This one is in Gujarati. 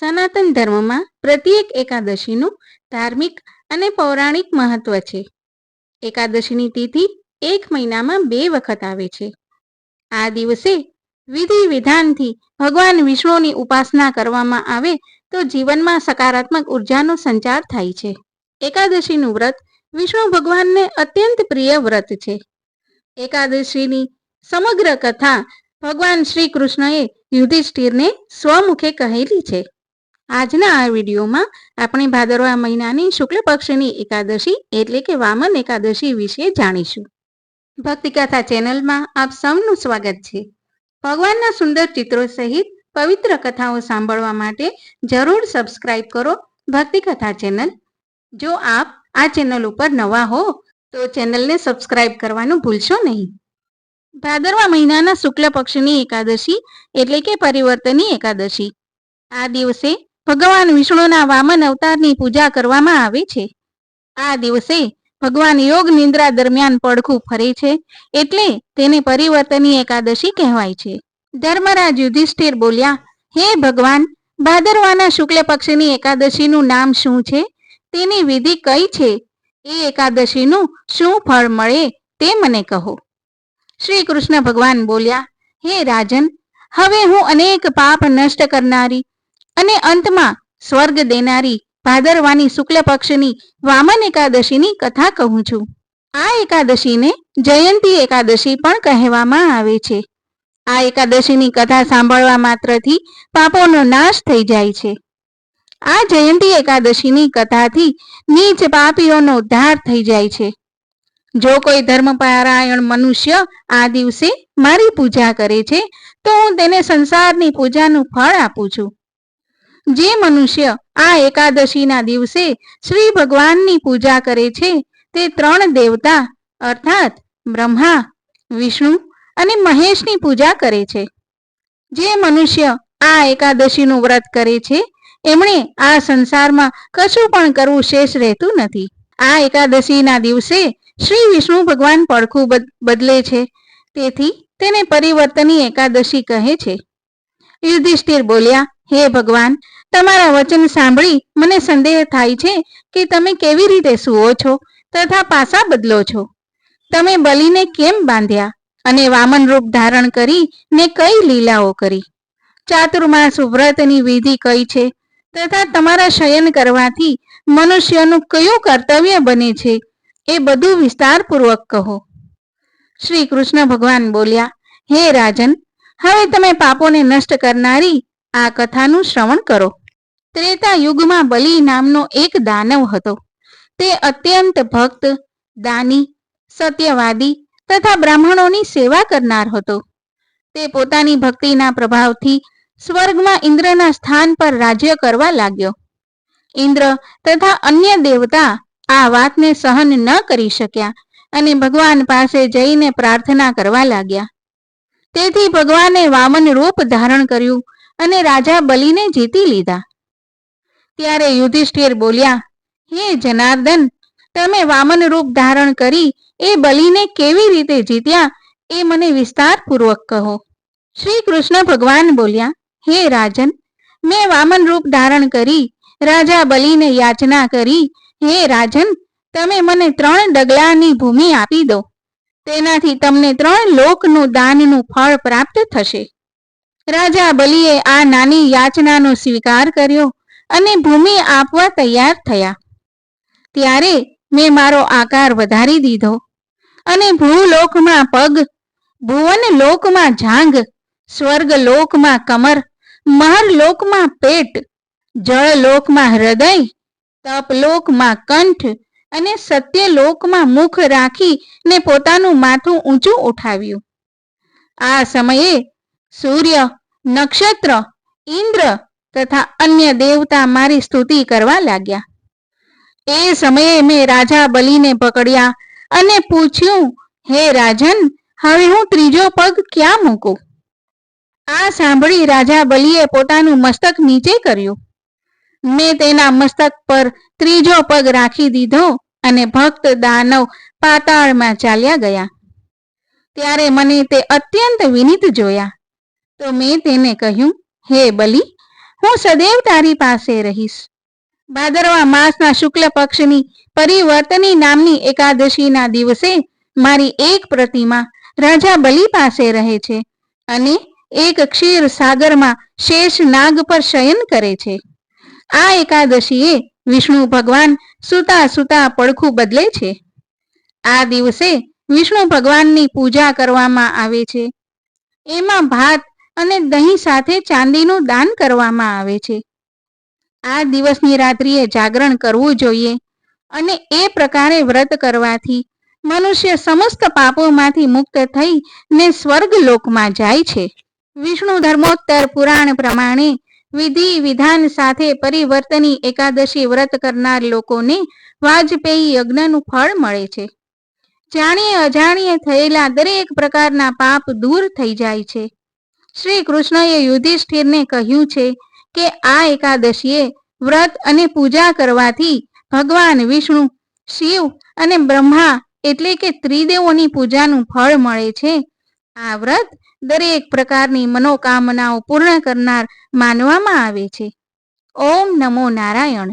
સનાતન ધર્મમાં પ્રત્યેક એકાદશીનું ધાર્મિક અને પૌરાણિક મહત્વ છે. એકાદશીની તિથિ એક મહિનામાં બે વખત આવે છે. આ દિવસે વિધિ વિધાનથી ભગવાન વિષ્ણુની ઉપાસના કરવામાં આવે તો જીવનમાં સકારાત્મક ઉર્જાનો સંચાર થાય છે. એકાદશીનું વ્રત વિષ્ણુ ભગવાનને અત્યંત પ્રિય વ્રત છે. એકાદશીની સમગ્ર કથા ભગવાન શ્રી કૃષ્ણએ યુધિષ્ઠિરને સ્વમુખે કહેલી છે. આજના આ વિડીયોમાં આપણે ભાદરવા મહિનાની શુક્લ પક્ષની એકાદશી એટલે કે વામન એકાદશી વિશે જાણીશું. ભક્તિકથા ચેનલમાં આપ સૌનું સ્વાગત છે. ભગવાનના સુંદર ચિત્રો સહિત પવિત્ર કથાઓ સાંભળવા માટે જરૂર સબસ્ક્રાઇબ કરો ભક્તિકથા ચેનલ. જો આપ આ ચેનલ ઉપર નવા હો, તો ચેનલને સબસ્ક્રાઇબ કરવાનું ભૂલશો નહીં. ભાદરવા મહિનાના શુક્લ પક્ષની એકાદશી એટલે કે પરિવર્તની એકાદશી. આ દિવસે ભગવાન વિષ્ણુના વામન અવતારની પૂજા કરવામાં આવે છે. આ દિવસે ભગવાન યોગ નિંદ્રા દરમિયાન પડખું ફરે છે એટલે તેને પરિવર્તની એકાદશી કહેવાય છે. ધર્મરાજ યુધિષ્ઠિર બોલ્યા, હે ભગવાન, ભાદરવાના શુક્લ પક્ષની એકાદશીનું નામ શું છે? તેની વિધિ કઈ છે? એ એકાદશીનું શું ફળ મળે તે મને કહો. શ્રી કૃષ્ણ ભગવાન બોલ્યા, હે રાજન, હવે હું અનેક પાપ નષ્ટ કરનારી અને અંતમાં સ્વર્ગ દેનારી ભાદરવાની શુક્લ પક્ષની વામન એકાદશીની કથા કહું છું. આ એકાદશીને જયંતી એકાદશી પણ કહેવામાં આવે છે. આ એકાદશીની કથા સાંભળવા માત્રથી પાપોનો નાશ થઈ જાય છે. આ જયંતી એકાદશીની કથાથી નીચ પાપીઓનો ઉદ્ધાર થઈ જાય છે. જો કોઈ ધર્મપારાયણ મનુષ્ય આ દિવસે મારી પૂજા કરે છે, તો હું તેને સંસારની પૂજાનું ફળ આપું છું. જે મનુષ્ય આ એકાદશીના દિવસે શ્રી ભગવાનની પૂજા કરે છે, તે ત્રણ દેવતા, અર્થાત બ્રહ્મા, વિષ્ણુ અને મહેશની પૂજા કરે છે. જે મનુષ્ય આ એકાદશીનું વ્રત કરે છે, એમણે આ સંસારમાં કશું પણ કરવું શેષ રહેતું નથી. આ એકાદશીના દિવસે શ્રી વિષ્ણુ ભગવાન પડખું બદલે છે. તેથી તેને પરિવર્તની એકાદશી કહે છે. યુધિષ્ઠિર બોલ્યા હે ભગવાન, તમારા વચન સાંભળી મને સંદેહ થાય છે કે તમે કેવી રીતે સુવો છો તથા પાસા બદલો છો. તમે બલીને કેમ બાંધ્યા અને વામન રૂપ ધારણ કરી ને કઈ લીલાઓ કરી? ચાતુર્માસ વ્રતની વિધિ કઈ છે તથા તમારા શયન કરવાથી મનુષ્યનું કયું કર્તવ્ય બને છે એ બધું વિસ્તારપૂર્વક કહો. શ્રી કૃષ્ણ ભગવાન બોલ્યા, હે રાજન, હવે તમે પાપોને નષ્ટ કરનારી આ કથાનું શ્રવણ કરો. ત્રેતા યુગમાં બલિ નામનો એક દાનવ હતો. તે અત્યંત ભક્ત, દાની, સત્યવાદી તથા બ્રાહ્મણોની સેવા કરનાર હતો. તે પોતાની ભક્તિના પ્રભાવથી સ્વર્ગમાં ઇન્દ્રના સ્થાન પર રાજ્ય કરવા લાગ્યો. ઇન્દ્ર તથા અન્ય દેવતા આ વાતને સહન ન કરી શક્યા અને ભગવાન પાસે જઈને પ્રાર્થના કરવા લાગ્યા. તેથી ભગવાને વામન રૂપ ધારણ કર્યું અને રાજા બલિને જીતી લીધા. ત્યારે યુધિષ્ઠિર બોલ્યા, હે જનાર્દન, તમે વામન રૂપ ધારણ કરી એ બલિને કેવી રીતે જીત્યા એ મને વિસ્તારપૂર્વક કહો. શ્રી કૃષ્ણ ભગવાન બોલ્યા, હે રાજન, મેં વામન રૂપ ધારણ કરી, રાજા બલિને યાચના કરી. હે રાજન, તમે મને ત્રણ ડગલાની ભૂમિ આપી દો. તેનાથી તમને ત્રણ લોકનું દાનનું ફળ પ્રાપ્ત થશે. રાજા બલિએ આ નાની યાચનાનો સ્વીકાર કર્યો અને ભૂમિ આપવા તૈયાર થયા. ત્યારે મેં મારો આકાર વધારી દીધો અને ભૂલોકમાં પગ, ભુવન લોકમાં જાંગ સ્વર્ગ લોકમાં કમર મહર લોકમાં પેટ, જળ લોકમાં હૃદય તપલોકમાં કંઠ અને સત્યલોકમાં મુખ રાખી ને પોતાનું માથું ઊંચું ઉઠાવ્યું. આ સમયે સૂર્ય, નક્ષત્ર, ઇન્દ્ર તથા અન્ય દેવતા મારી સ્તુતિ કરવા લાગ્યા. એ સમયે મેં રાજા બલિને પકડ્યા અને પૂછ્યું, હે રાજન, હવે હું ત્રીજો પગ ક્યાં મૂકું? આ સાંભળી રાજા બલિએ પોતાનું મસ્તક નીચે કર્યું. મેં તેના મસ્તક પર ત્રીજો પગ રાખી દીધો અને ભક્ત દાનવ પાતાળમાં ચાલ્યા ગયા. ત્યારે મને તે અત્યંત વિનિત જોયા. તો મેં તેને કહ્યું, હે બલિ, હું સદૈવ તારી પાસે રહીશ. ભાદરવા માસના શુક્લ પક્ષની પરિવર્તની નામની એકાદશીના દિવસે મારી એક પ્રતિમા રાજા બલિ પાસે રહે છે અને એક ક્ષીર સાગરમાં શેષ નાગ પર શયન કરે છે. આ એકાદશીએ વિષ્ણુ ભગવાન સુતા સુતા પડખું બદલે છે. આ દિવસે વિષ્ણુ ભગવાનની પૂજા કરવામાં આવે છે. એમાં ભાત અને દહીં સાથે ચાંદીનું દાન કરવામાં આવે છે. આ દિવસની રાત્રિએ જાગરણ કરવું જોઈએ અને એ પ્રકારે વ્રત કરવાથી મનુષ્ય સમસ્ત પાપોમાંથી મુક્ત થઈ ને સ્વર્ગ લોકમાં જાય છે. વિષ્ણુ ધર્મોત્તર પુરાણ પ્રમાણે વિધિ વિધાન સાથે પરિવર્તની એકાદશી વ્રત કરનાર લોકોને વાજપેયી યજ્ઞનું ફળ મળે છે. જાણીએ અજાણીએ થયેલા દરેક પ્રકારના પાપ દૂર થઈ જાય છે. શ્રી કૃષ્ણએ યુધિષ્ઠિરને કહ્યું છે કે આ એકાદશીએ વ્રત અને પૂજા કરવાથી ભગવાન વિષ્ણુ, શિવ અને બ્રહ્મા એટલે કે ત્રિદેવોની પૂજાનું ફળ મળે છે. આ વ્રત દરેક પ્રકારની મનોકામનાઓ પૂર્ણ કરનાર માનવામાં આવે છે. ઓમ નમો નારાયણ.